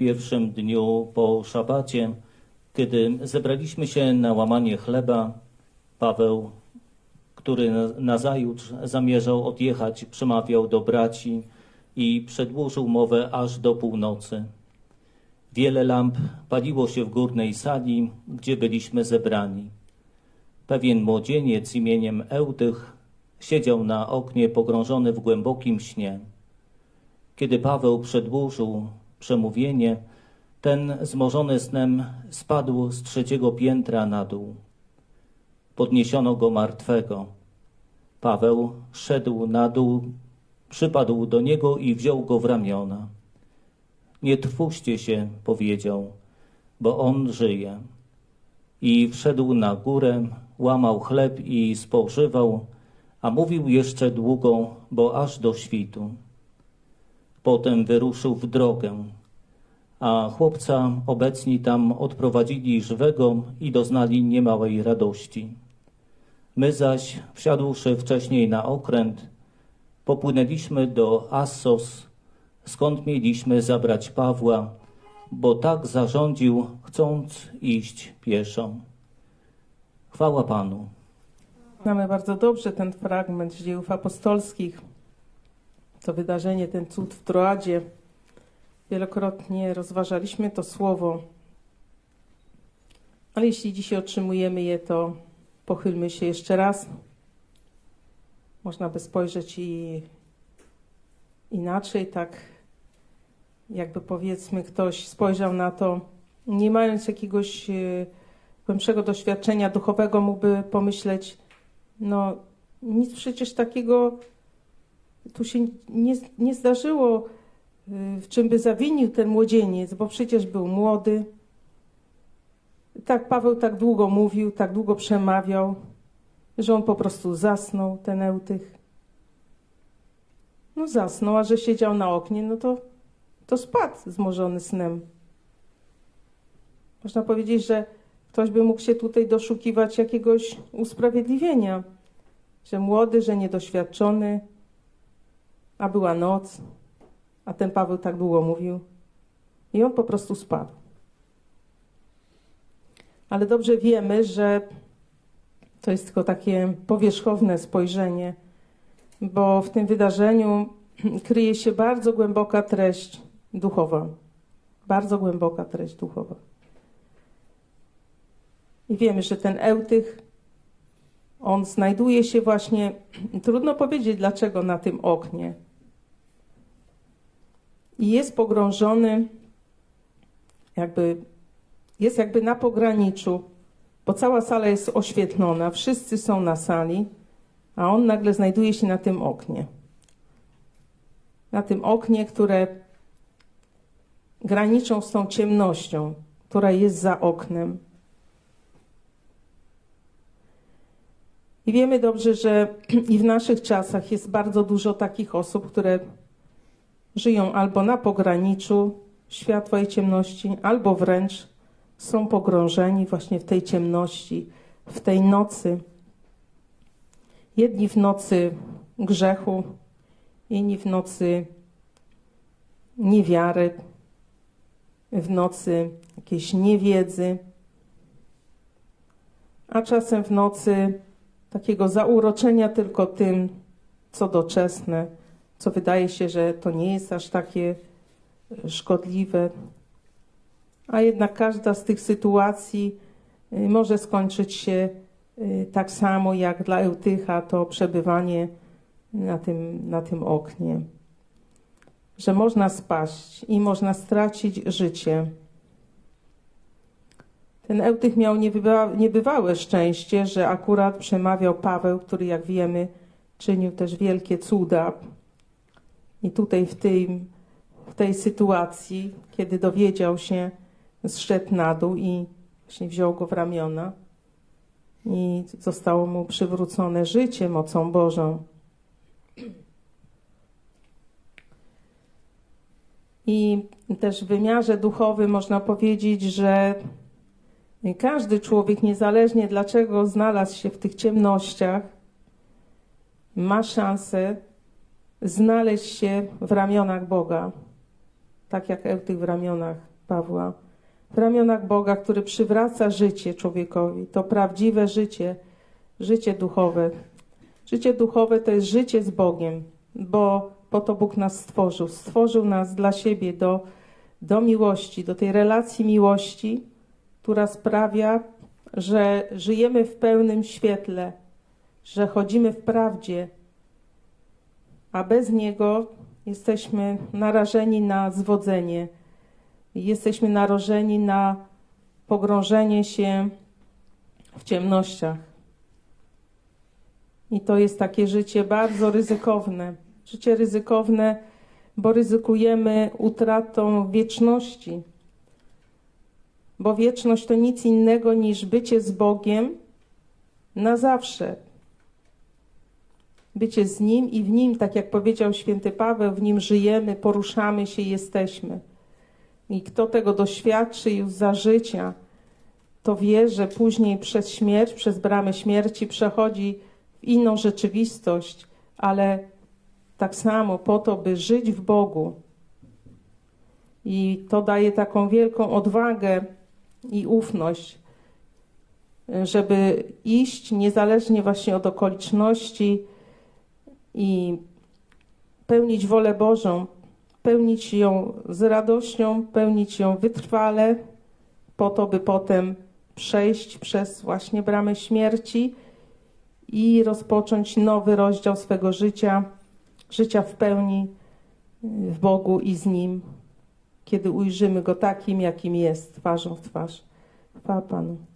pierwszym dniu po szabacie, kiedy zebraliśmy się na łamanie chleba, Paweł, który na- nazajutrz zamierzał odjechać, przemawiał do braci i przedłużył mowę aż do północy. Wiele lamp paliło się w górnej sali, gdzie byliśmy zebrani. Pewien młodzieniec imieniem Eudych siedział na oknie pogrążony w głębokim śnie. Kiedy Paweł przedłużył przemówienie, ten zmorzony snem spadł z trzeciego piętra na dół. Podniesiono go martwego. Paweł szedł na dół, przypadł do niego i wziął go w ramiona. Nie trwóżcie się, powiedział, bo on żyje. I wszedł na górę, łamał chleb i spożywał, a mówił jeszcze długo, bo aż do świtu. Potem wyruszył w drogę, a chłopca obecni tam odprowadzili żywego i doznali niemałej radości. My zaś, wsiadłszy wcześniej na okręt, popłynęliśmy do Assos, skąd mieliśmy zabrać Pawła, bo tak zarządził, chcąc iść pieszo. Chwała Panu. Znamy bardzo dobrze ten fragment z dziejów apostolskich. To wydarzenie, ten cud w Troadzie. Wielokrotnie rozważaliśmy to słowo. Ale jeśli dzisiaj otrzymujemy je, to pochylmy się jeszcze raz. Można by spojrzeć i inaczej, tak jakby powiedzmy ktoś spojrzał na to, nie mając jakiegoś e, głębszego doświadczenia duchowego, mógłby pomyśleć, no, nic przecież takiego tu się nie, nie zdarzyło, y, w czym by zawinił ten młodzieniec, bo przecież był młody. Tak Paweł tak długo mówił, tak długo przemawiał, że on po prostu zasnął, ten Eutych. No zasnął, a że siedział na oknie, no to, to spadł zmorzony snem. Można powiedzieć, że ktoś by mógł się tutaj doszukiwać jakiegoś usprawiedliwienia, że młody, że niedoświadczony, a była noc, a ten Paweł tak długo mówił i on po prostu spadł. Ale dobrze wiemy, że to jest tylko takie powierzchowne spojrzenie, bo w tym wydarzeniu kryje się bardzo głęboka treść duchowa. Bardzo głęboka treść duchowa. I wiemy, że ten Eutych, on znajduje się właśnie, trudno powiedzieć dlaczego, na tym oknie. I jest pogrążony, jakby, jest jakby na pograniczu, bo cała sala jest oświetlona, wszyscy są na sali, a on nagle znajduje się na tym oknie. Na tym oknie, które graniczą z tą ciemnością, która jest za oknem. I wiemy dobrze, że i w naszych czasach jest bardzo dużo takich osób, które żyją albo na pograniczu światła i ciemności, albo wręcz są pogrążeni właśnie w tej ciemności, w tej nocy. Jedni w nocy grzechu, inni w nocy niewiary, w nocy jakiejś niewiedzy, a czasem w nocy takiego zauroczenia tylko tym, co doczesne, co wydaje się, że to nie jest aż takie e, szkodliwe. A jednak każda z tych sytuacji y, może skończyć się y, tak samo jak dla Eutycha to przebywanie na tym, na tym oknie. Że można spaść i można stracić życie. Ten Eutych miał niebywa, niebywałe szczęście, że akurat przemawiał Paweł, który, jak wiemy, czynił też wielkie cuda. I tutaj w, tym, w tej sytuacji, kiedy dowiedział się, zszedł na dół i właśnie wziął go w ramiona i zostało mu przywrócone życie mocą Bożą. I też w wymiarze duchowym można powiedzieć, że każdy człowiek, niezależnie dlaczego znalazł się w tych ciemnościach, ma szansę znaleźć się w ramionach Boga, tak jak Eutych w ramionach Pawła. W ramionach Boga, który przywraca życie człowiekowi. To prawdziwe życie, życie duchowe. Życie duchowe to jest życie z Bogiem, bo po to Bóg nas stworzył. Stworzył nas dla siebie, do, do miłości, do tej relacji miłości, która sprawia, że żyjemy w pełnym świetle, że chodzimy w prawdzie, a bez Niego jesteśmy narażeni na zwodzenie, jesteśmy narażeni na pogrążenie się w ciemnościach. I to jest takie życie bardzo ryzykowne. Życie ryzykowne, bo ryzykujemy utratą wieczności. Bo wieczność to nic innego niż bycie z Bogiem na zawsze. Bycie z Nim i w Nim, tak jak powiedział święty Paweł, w Nim żyjemy, poruszamy się, jesteśmy. I kto tego doświadczy już za życia, to wie, że później przez śmierć, przez bramę śmierci przechodzi w inną rzeczywistość, ale tak samo po to, by żyć w Bogu. I to daje taką wielką odwagę i ufność, żeby iść niezależnie właśnie od okoliczności i pełnić wolę Bożą, pełnić ją z radością, pełnić ją wytrwale, po to, by potem przejść przez właśnie bramę śmierci i rozpocząć nowy rozdział swego życia, życia w pełni w Bogu i z Nim, kiedy ujrzymy Go takim, jakim jest, twarzą w twarz. Chwała Panu.